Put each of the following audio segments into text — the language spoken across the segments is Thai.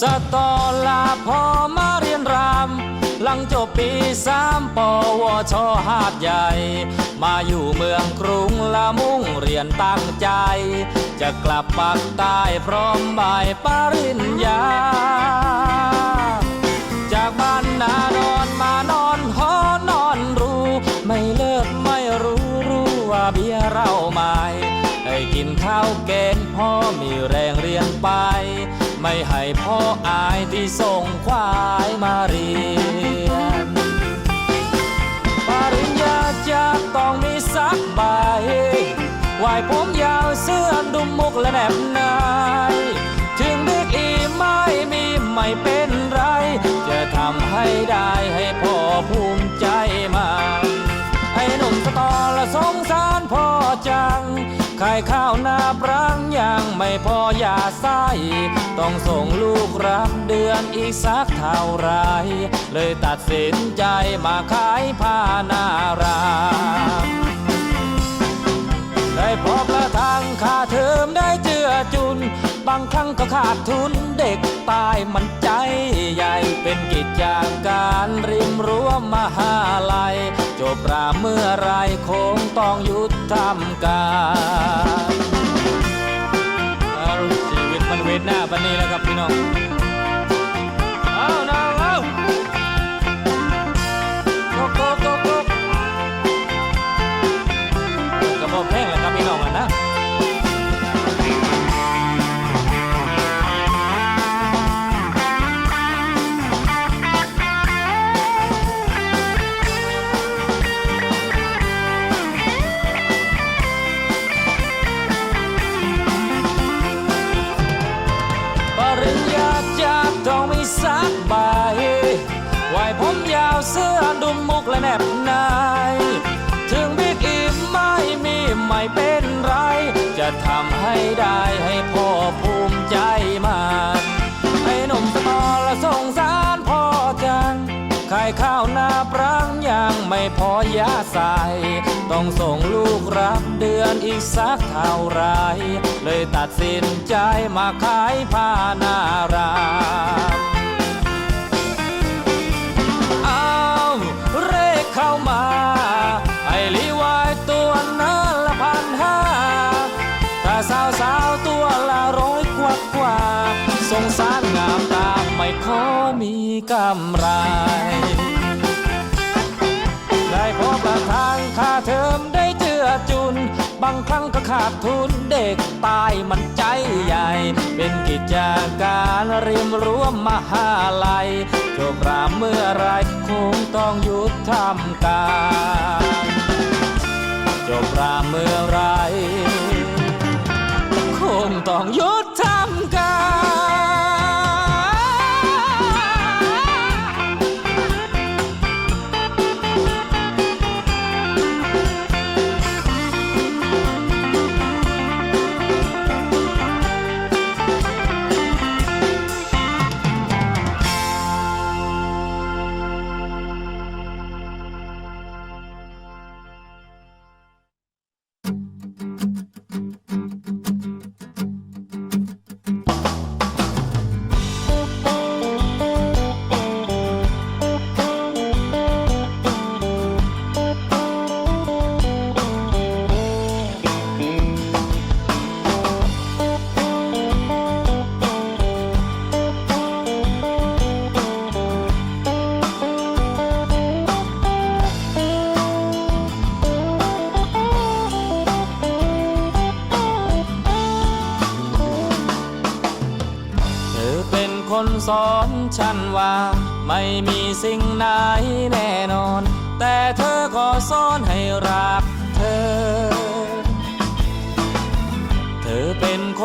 สตอลาพอมาเรียนราม หลังจบปีสามปวชหาดใหญ่ มาอยู่เมืองกรุงละมุ่งเรียนตั้งใจ จะกลับปักใต้พร้อมใบปริญญา จากบ้านนานอนมานอนหอนอนรู้ ไม่เลิกไม่รู้รู้ว่าเบียเราไม่ให้กินข้าวแกงพ่อมีแรงเรียนไป ไม่ให้พ่ออายที่ส่งควายมาเรียน ปริญญาจะต้องมีสักใบวายผมยาวเสื้อดุมมุกและแนบนาย ถึงบิ๊กอีไม่มีไม่เป็นไร จะทำให้ได้ให้พ่อภูมิใจมากไอ้หนุ่มสตอละสงสารพ่อจัง ขายข้าวนาปรังยังไม่พอยาไส้ต้องส่งลูกรับเดือนอีกสักเท่าไร เลยตัดสินใจมาขายผ้าหน้ารามได้พบละทางค่าเทอมได้เจือจุน บางครั้งก็ขาดทุนเด็กตายมันใจใหญ่เป็นกิจการริมรั้วมหาลัย จบราเมื่อไรคงต้องหยุด ทำการชีวิตมันเวทหน้าบันนี้แล้วครับพี่น้อง ต้องส่งลูกรับเดือนอีกสักเท่าไร เลยตัดสินใจมาขายผ้าหน้ารามอ้าเรขเข้ามาไอ้ลีวายตัวนั้นละพันห้าถ้าสาวสาวตัวละร้อยกว่ากว่าสงสารงามตามไม่ขอมีกำไร ทางค่าเทอมได้เจือจุน บางครั้งก็ขาดทุนเด็กตายมันใจใหญ่ เป็นกิจการริมรั้วมหาลัยจบรามเมื่อไรคงต้องหยุดทำการจบรามเมื่อไรคงต้องหยุดทำ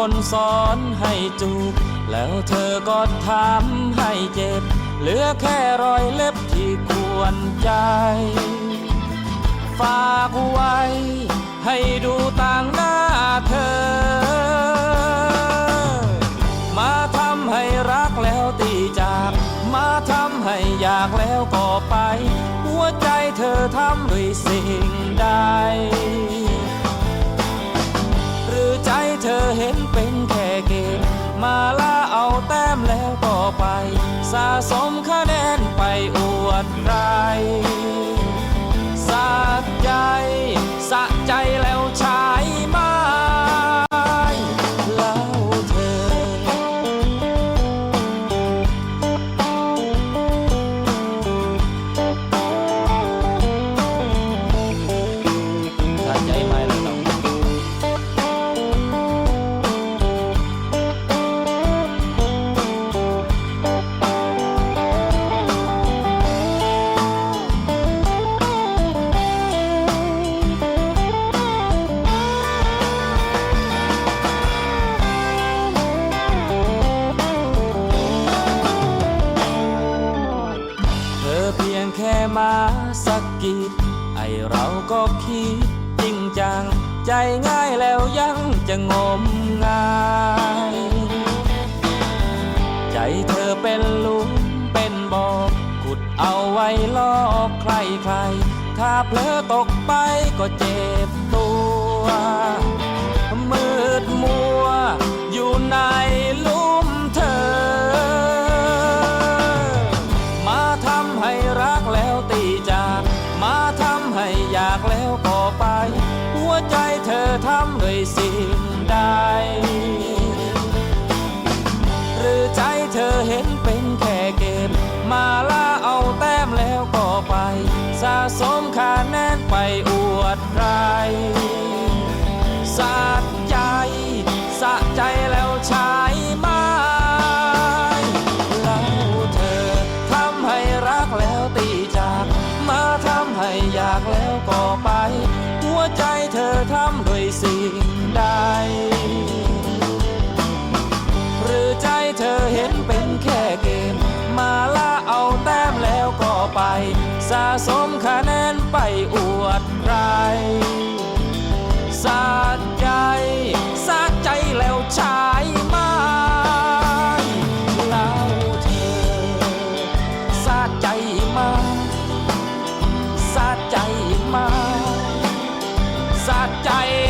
นสอนให้จูบแล้วเธอก็ทำให้เจ็บ เหลือแค่รอยเล็บที่ควรใจ ฝากไว้ ให้ดูต่างหน้าเธอ มาทำให้รักแล้วตีจาก มาทำให้อยากแล้วก็ไป หัวใจเธอทำด้วยสิ่งใด ธอเห็นเป็นแค่เกมมาล่าเอาแต้มมแล้วต่อไป สะสมคะแนนไปอวดใคร เราก็คิดจริงจัง ใจง่ายแล้วยังจะงมงาย ใจเธอเป็นลุมเป็นบ่อขุดเอาไว้ลอกใครใคร ถ้าเผลอตกไปก็เจ็บตัว มืดมัวอยู่ใน ดใค ใจ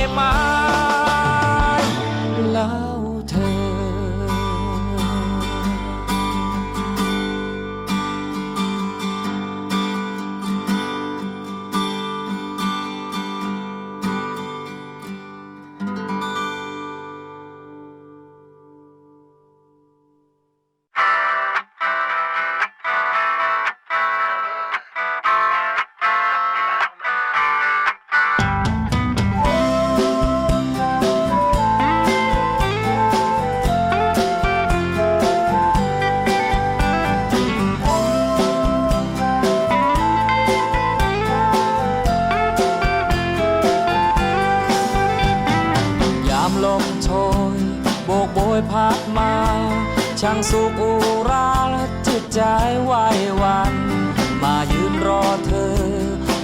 ลมโชยโบกโบยพัดมา ช่างสุขอุราและจิตใจไหววัน มายืนรอเธอ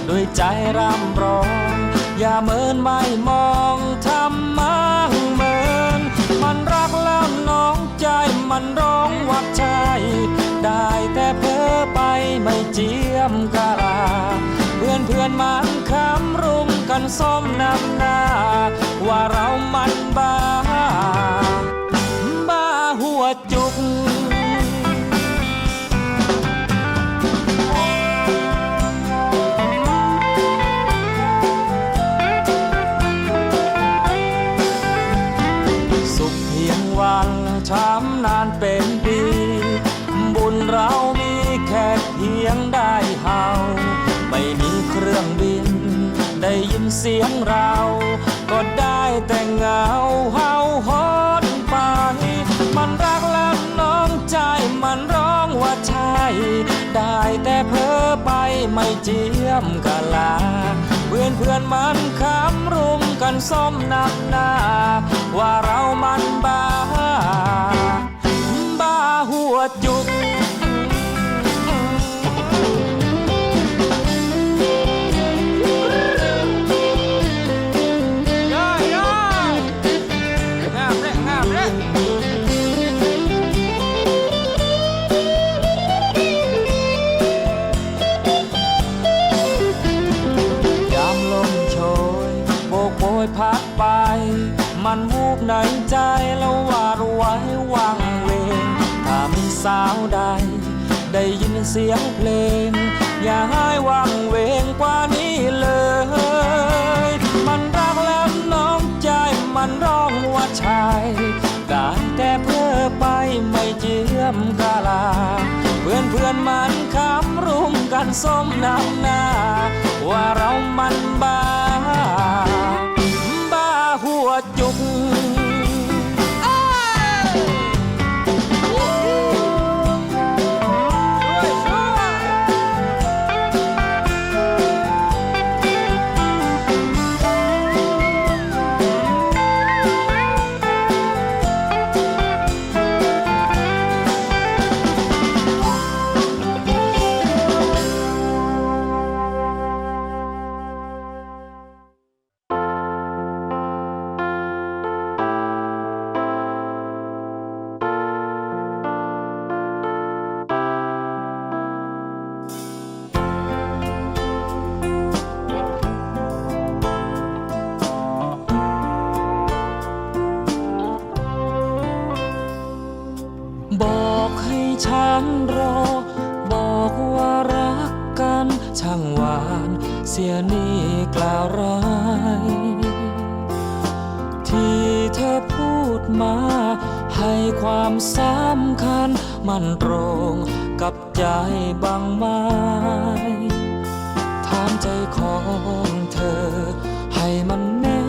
ด้วยใจร่ำร้อง อย่าเมินไม่มองทำมังเมิน มันรักแล้วน้องใจมันร้องวัดใจ ได้แต่เพ้อไปไม่เจียมกะลา เพื่อนเพื่อนมันคำ กันส้มนำหน้า ว่าเรามันบ้า บ้าหัวจุก เสียงเรา ก็ได้แต่เงาเฮาฮอนไป มันรักแล้วน้องใจมันร้องว่าใช่ได้แต่เพ้อไปไม่เจียมกะลา เพื่อนเพื่อนมันคำรุมกันส้มนำหน้า ว่าเรามันบ้า บ้าหัวจุก เสียงเพลง อย่าให้วังเวงกว่านี้เลย มันรักแล้วน้องใจมันร้องว่าชายได้แต่เพื่อไปไม่เจียมกาลา เพื่อนเพื่อนมันคำรุมกันส้มน้ำหน้า ว่าเรามันบ้าบ้า บอกให้ฉันรอ บอกว่ารักกันช่างหวานเสียนี่กล่าวร้ายที่เธอพูดมา ให้ความสำคัญมันตรงกับใจบางไม้ถามใจของเธอ ให้มันแน่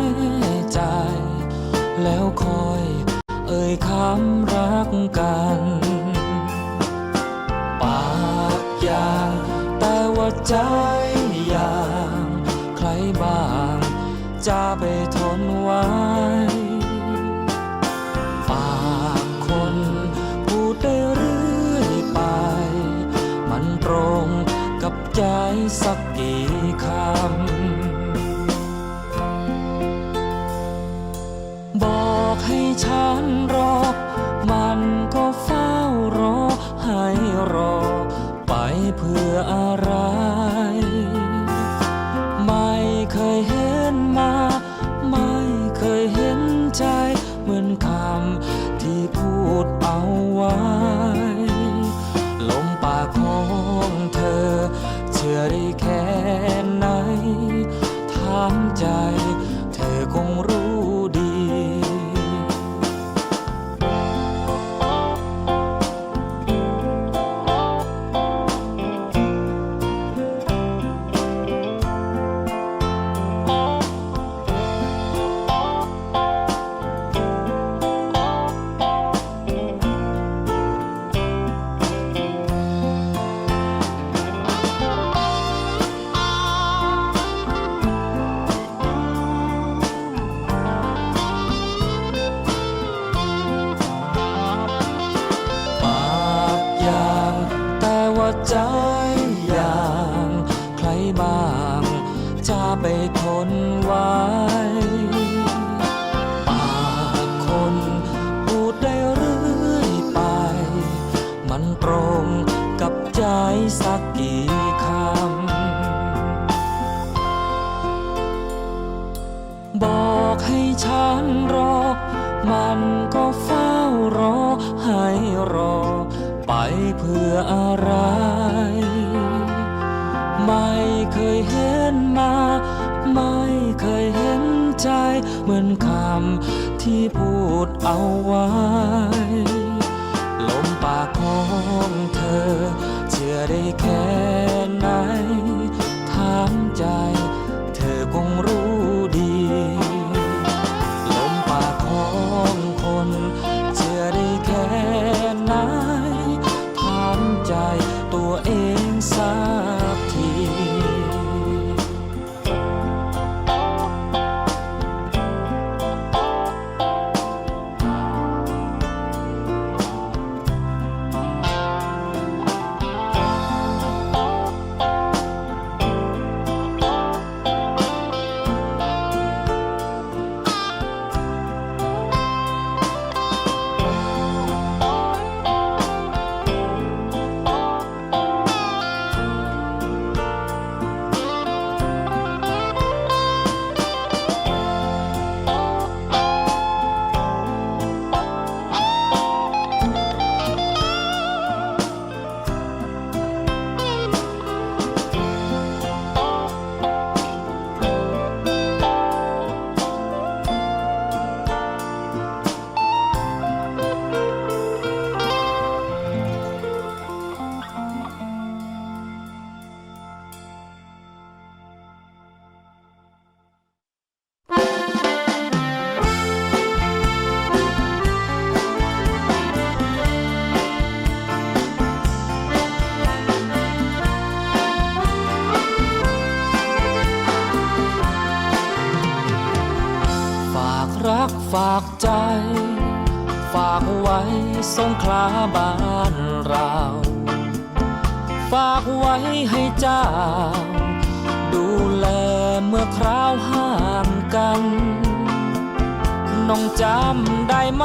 ใจ แล้วคอย กัน ปากอย่าง แต่ว่าใจอย่าง ใครบ้าง จะไปทนไว้ปากคนพูดได้เรื่อยไป มันตรงกับใจสักกี่ ตรงกับใจสักกี่คำ บอกให้ฉันรอ มันก็เฝ้ารอ ให้รอ ไปเพื่ออะไร ไม่เคยเห็นมา ไม่เคยเห็นใจ เหมือนคำที่พูดเอาไว้ องเธอเชื่อได้แค่ไหนถามใจ เธอคงรู้ดี ลมปากของคน เชื่อได้แค่ไหนถามใจ ให้เจ้า ดูแลเมื่อคราวห่างกัน น้องจำได้ไหม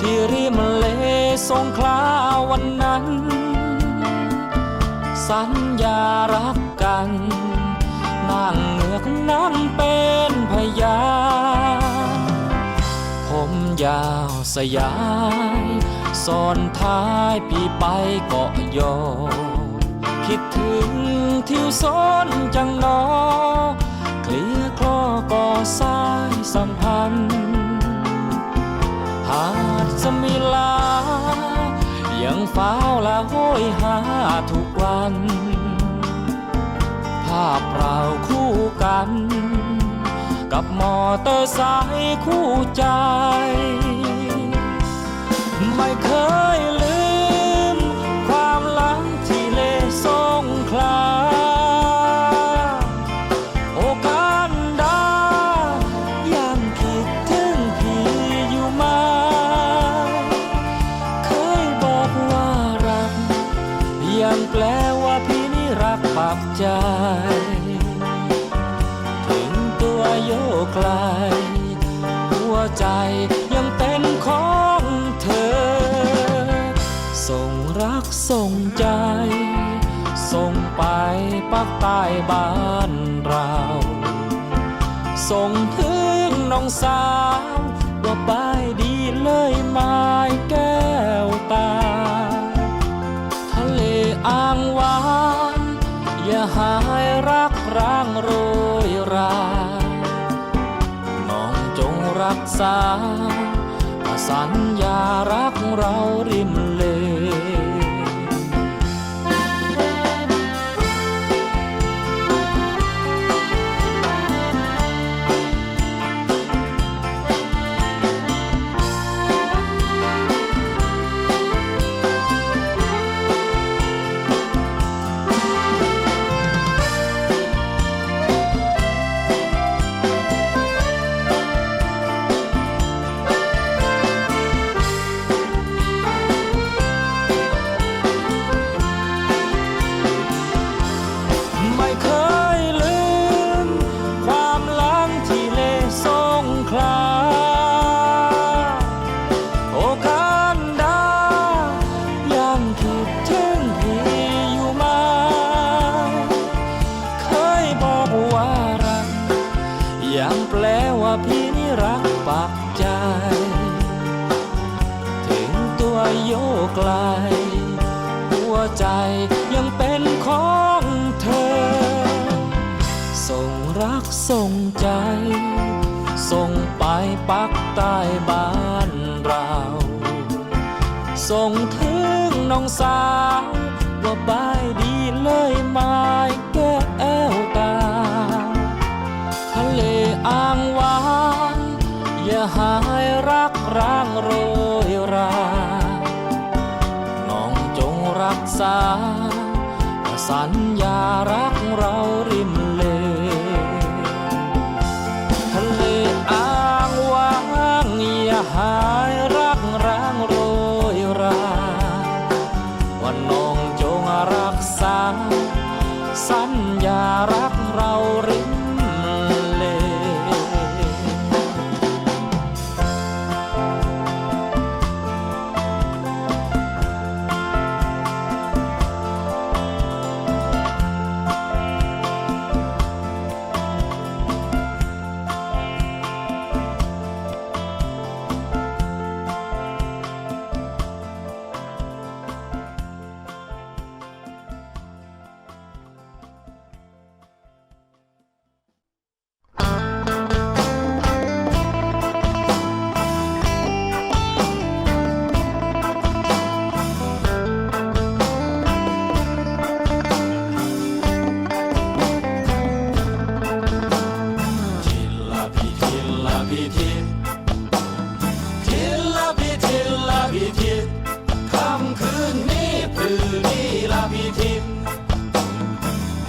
ที่ริมเลสงขลาวันนั้น สัญญารักกันนางเงือกนั้นเป็นพยานผมยาวสยายสอนท้ายพี่ไปเกาะยอ คิดถึงทิวสนจังนอเคลียคลอก่อสายสัมพันธ์ หาดสมิลา ยังฟ้าและโหยหาทุกวัน ภาพเราคู่กัน กับมอเตอร์ไซค์คู่ใจ ไม่เคย ใต้บ้านเราส่งถึงน้องสาวว่าไปดีเลยไม้แก้วตา ทะเลอ่างวาน อย่าหายรักร้างโรยรา น้องจงรักษาสัญญารักเราริมเลไม่ รักส่งใจ ส่งไปปักใต้บ้านเรา ส่งถึงน้องสาว ว่าบายดีเลยไม้แก้วตา ทะเลอ่างวานอย่าหายรักร้างโรยรา น้องจงรักษาสัญญารักเราริม ลลาพิทิทิลลาพิทิลลาพิทิค่ำคืนนี้พรือดีลาพิทิ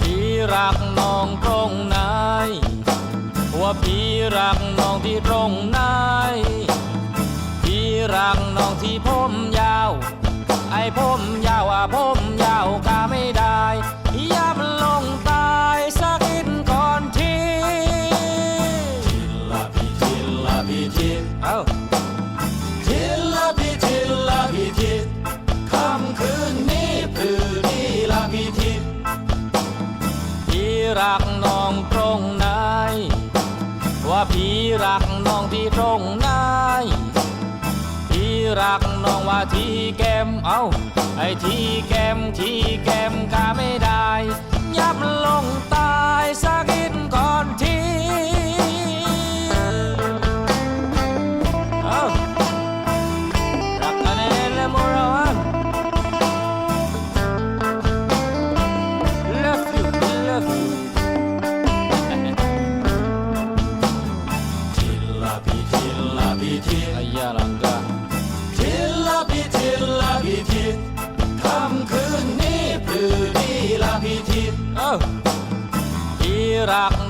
พี่รักน้องตรงไหนว่าพี่รักน้องที่ตรงไหนพี่รักน้องที่ผมยาว ไอ้ผมยาวอะผมยาวกาไม่ได้ รักน้องที่ตรงไหนที่รักน้องว่าที่แก้มเอาไอ้ที่แก้มที่แก้มกาไม่ได้ ยับลงตายสักอินก่อนท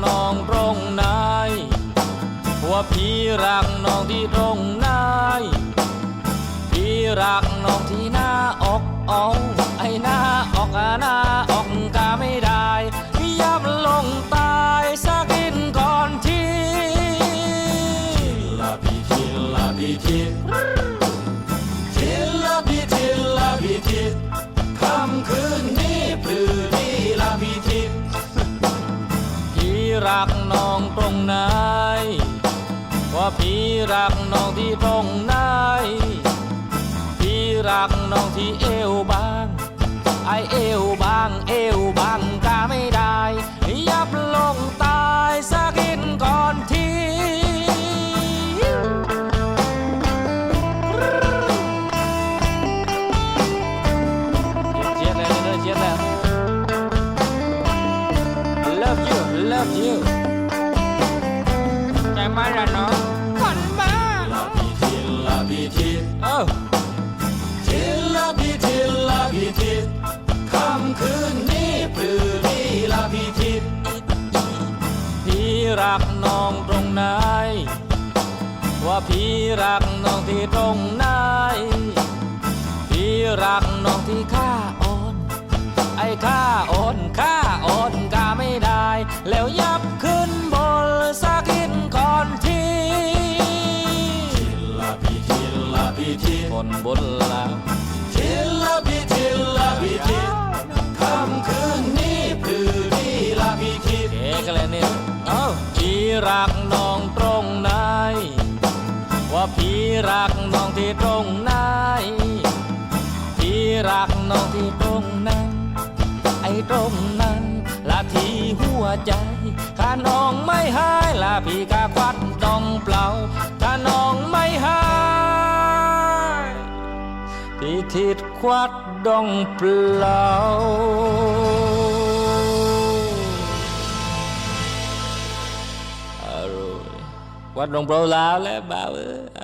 น้องตรงไหนว่าพี่รักน้องที่ตรงไหนพี่รักน้องที่หน้าอกเองไอหน้าอกอะหน้าอก รักน้องตรงไหนว่าพี่รักน้องที่ตรงไหนพี่รักน้องที่เอวบาง ไอเอวบางเอวบางกาไม่ได้ยับลงตายสักินก่อนที พิทิบนบนแล้วทิลาพิทิลาพิทิค่ำคืนนี้พรือดีลาพิทิเอ๊กันเลยเนี่ยเอ้าพี่รักน้องตรงไหนว่าพี่รักน้องที่ตรงไหนพี่รักน้องที่ตรงนั้นไอ้ตรงนั้นละที่หัวใจถ้าน้องไม่หายละพี่กาควัดดองเปล่าถ้าน้องไม่หาย ที่ทิดควัดดองเปล่าอร่อยควัดดองเปล่าแล้วแล้วบ่าวเอ้